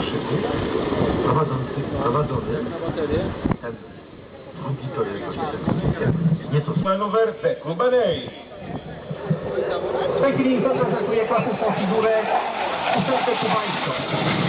krzyków prowadzący, prowadzony ten drugi to jest właśnie nie to manuwerce Kubanej w tej chwili zatakuje klasyczną figurę ósemkę kubańską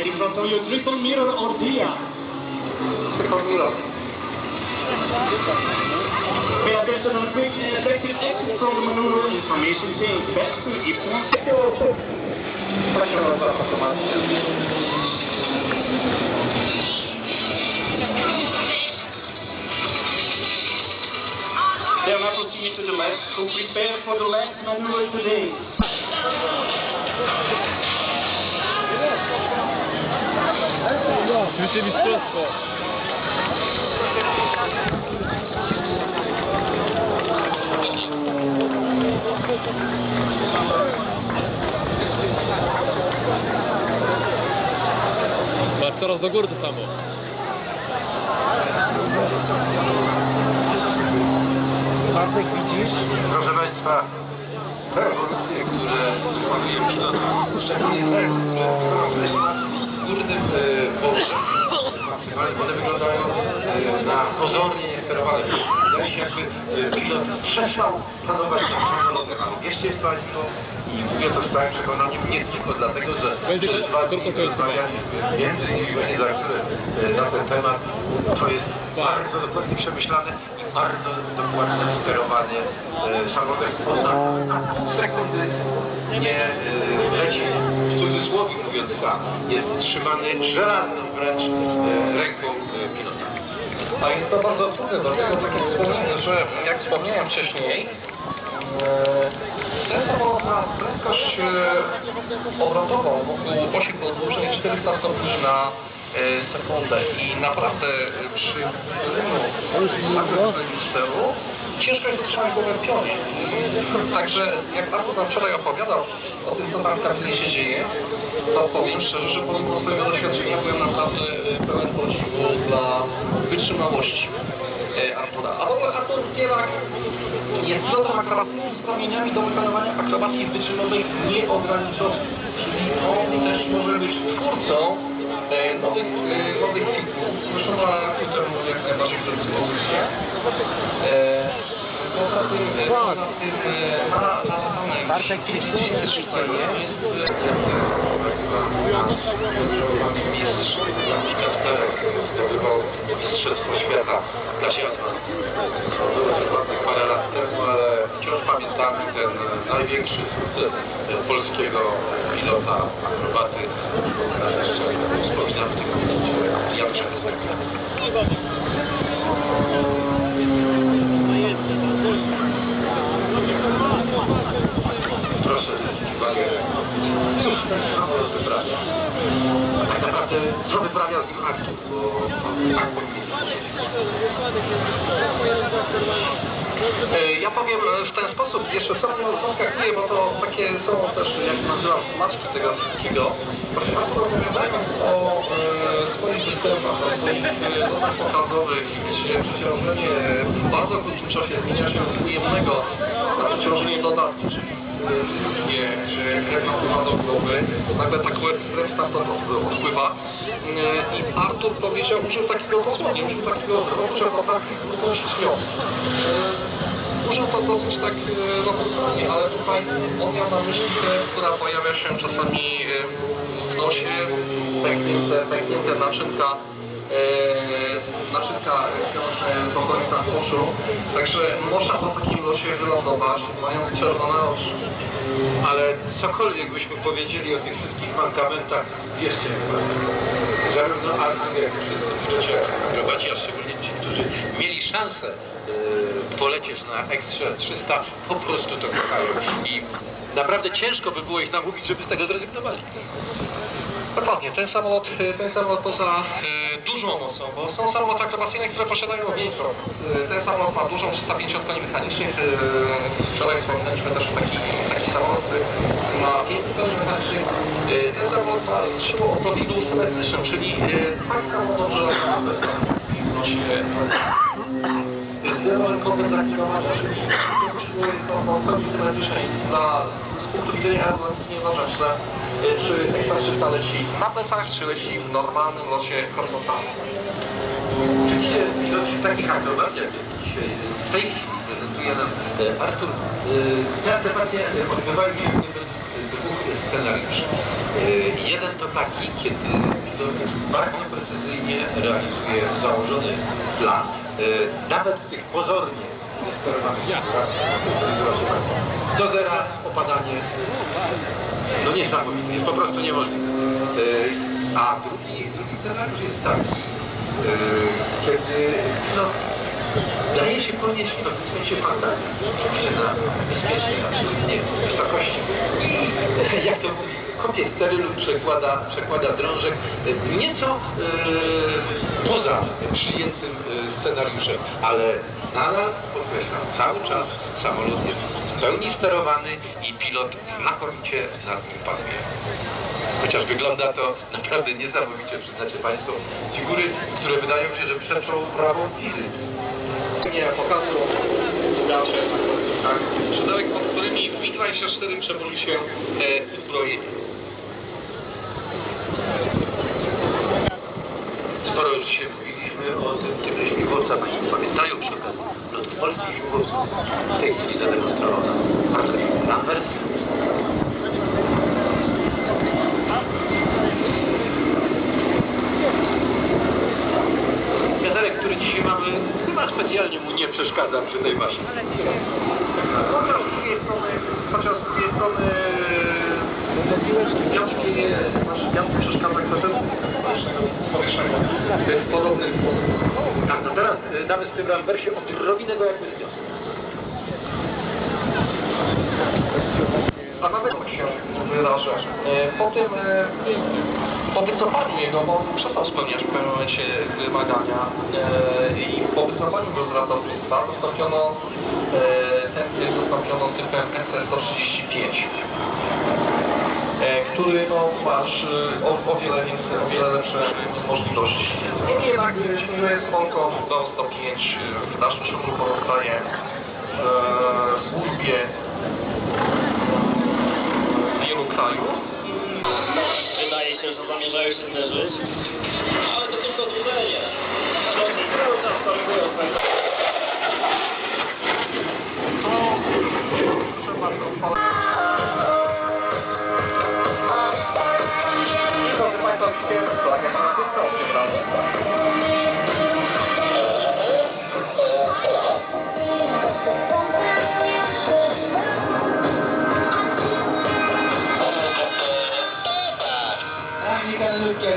Right in front of you, triple mirror Ordia. Triple mirror. Pay attention on quick and effective exit from the maneuver. Information change. Best to if Proszę o zapasowanie. They are now proceeding to the left, so prepare for the last maneuver today. Oczywiście mistrzostwo. Masz coraz do góry to samo. Bartek widzisz? Proszę Państwa, rewolucje, które pilota, szczególnie te, które w górnym e, położeniu, one wyglądają e, na pozornie niesterowane. Wydaje się jakby e, pilot przestał panować nad samolotem. A Wierzcie Państwo, i mówię to z całym przekonaniem, nie tylko dlatego, że przez dwa dni jest rozmawialiśmy między innymi właśnie za chwilę e, na ten temat. To jest bardzo dokładnie przemyślane i bardzo dokładnie sterowanie samolotem. Ona na pół sekundy nie leci, cudzysłowie mówiąc tak, jest trzymany żelazną wręcz e, ręką e, pilota. A jest to bardzo trudne, dlatego takie wspomnienie, że jak wspomniałem wcześniej, e, ten samolot ma prędkość obrotową wokół osi podłużnej 400 stopni na sekundę i naprawdę przy uchyleniu steru ciężko jest utrzymać głowę w pionie. Także jak Artur nam wczoraj opowiadał o tym, co tam w kabinie się dzieje, to powiem szczerze, że pomimo swojego doświadczenia byłem naprawdę e, pełen podziwu dla wytrzymałości e, Artura. A w ogóle Artur Gielak jest pilotem akrobacyjnym z promieniami do wykonywania akrobacji wyczynowej nieograniczonej. Czyli on też może być twórcą e, nowych, nowych figur. Zresztą na którym jak najbardziej Poza tym, sezonie Bartek, jest? Mistrz zdobywał Mistrzostwo Świata w klasie Atlas. Było to parę lat temu, ale wciąż pamiętamy ten największy sukces polskiego pilota, akrobaty. Wspominam w tym momencie Jan Czerwony. Ja powiem e, w ten sposób, jeszcze sobie zaskakuję, bo to takie są też, jak nazywam, smaczki tego wszystkiego. Proszę Państwa, opowiadając o e, swoich systemach, o swoich e, dodach pokazowych, gdzie przeciążenie w bardzo krótkim czasie zmienia się z ujemnego na przeciążenie dodatnie, napływa do głowy, nagle tak krew stamtąd odpływa. E, I Artur powiedział, użył takiego dosłownie, użył takiego że to tak krótko śnią. Użył to dosyć tak e, naturalnie, ale tutaj on miał na myśli która pojawia się czasami e, w nosie, pęknięte, pęknięte naczynka, e, naczynka wciąż e, do końca uszu. Także można po takim losie wylądować, mając czerwone oczy. Ale cokolwiek byśmy powiedzieli o tych wszystkich mankamentach, wierzcie zarówno Artur, jak i wszyscy akrobaci, a szczególnie ci, którzy mieli szansę e, polecieć na Extra 300, po prostu to kochają. I naprawdę ciężko by było ich namówić, żeby z tego zrezygnowali. Dokładnie, ten samolot, e, ten samolot poza e, dużą mocą, bo są samoloty akrobacyjne, które posiadają większą. E, ten samolot ma dużą 350 koni mechanicznych. Wczoraj wspominaliśmy też taki, taki samolot, ma 500 koni mechanicznych. Ten samolot ma siłą o profilu symetrycznym, czyli tak samo dobrze wnosi zero-rynkowy dla kilometra siły to całkiem symetrycznej dla z punktu widzenia nie że czy Extra 300 leci na plecach, czy leci w normalnym locie horyzontalnym. Oczywiście wśród takich akrobat, jak dzisiaj w tej chwili prezentuje nam e, Artur, e, te akrobatie odbywają się dwóch scenariuszy. E, Jeden to taki, kiedy bardzo precyzyjnie realizuje założony plan, e, nawet w tych pozornie sytuacjach. Do zera opadanie no niesamowite, jest po prostu niemożliwe. E, A drugi, drugi scenariusz jest taki, e, kiedy no, daje się ponieść to w sensie fantazji, oczywiście na bezpiecznej, absolutnie wysokości i jak to mówi, kopie stery lub przekłada, przekłada drążek nieco e, poza przyjętym e, scenariuszem, ale nadal, podkreślam, cały czas samolot jest pełni sterowany i pilot znakomicie nim panuje. Chociaż wygląda to naprawdę niesamowicie, przyznacie Państwo, figury, które wydają się, że przeczą prawą fizyki. Nie pokazu tak, szydełek, pod którymi MiG-24 przebuli się e, uzbrojeni. Lotów polskich śmigłowców. W tej chwili bardzo silny Lambert. Wiaderek, który dzisiaj mamy, chyba specjalnie mu nie przeszkadza przy tej maszynie. Chociaż z drugiej strony, chociaż z drugiej strony wiązki nie, nasz wiązki przeszkadza kwestii powieszenia w podobnym sposób. Tak, no teraz y, damy z tym Lambersie odrobinę go jakby zniosł. A nawet się wyrażę. E, Po e, po jego, bo on przestał w pewnym momencie wymagania i po wycofaniu go z ratownictwa zastąpiono ten typ zastąpiono typem SS-135 e, który no, masz e, o, o wiele więcej, o wiele lepsze możliwości. Niemniej jednak e, siłuje spoko do 105 e, w naszym szybku pozostaje e, w służbie wielu krajów. Wydaje się, że zamierzają się zderzyć.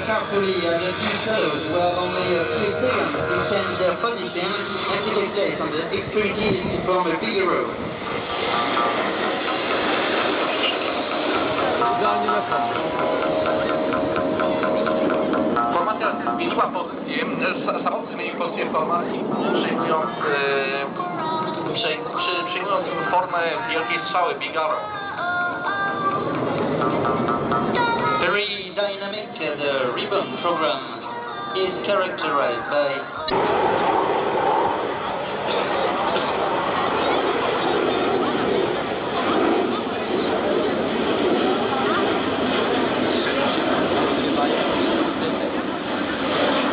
Can look at Caporia, the two shows where only a few seconds to change their position and take place on the extremities from a Figaro. Formacja zmieniła pozycję, sa- samolot zmienił pozycję formacji, przyjmując, e, przy, przyjmując formę wielkiej strzały Big Arrow. Program is characterized by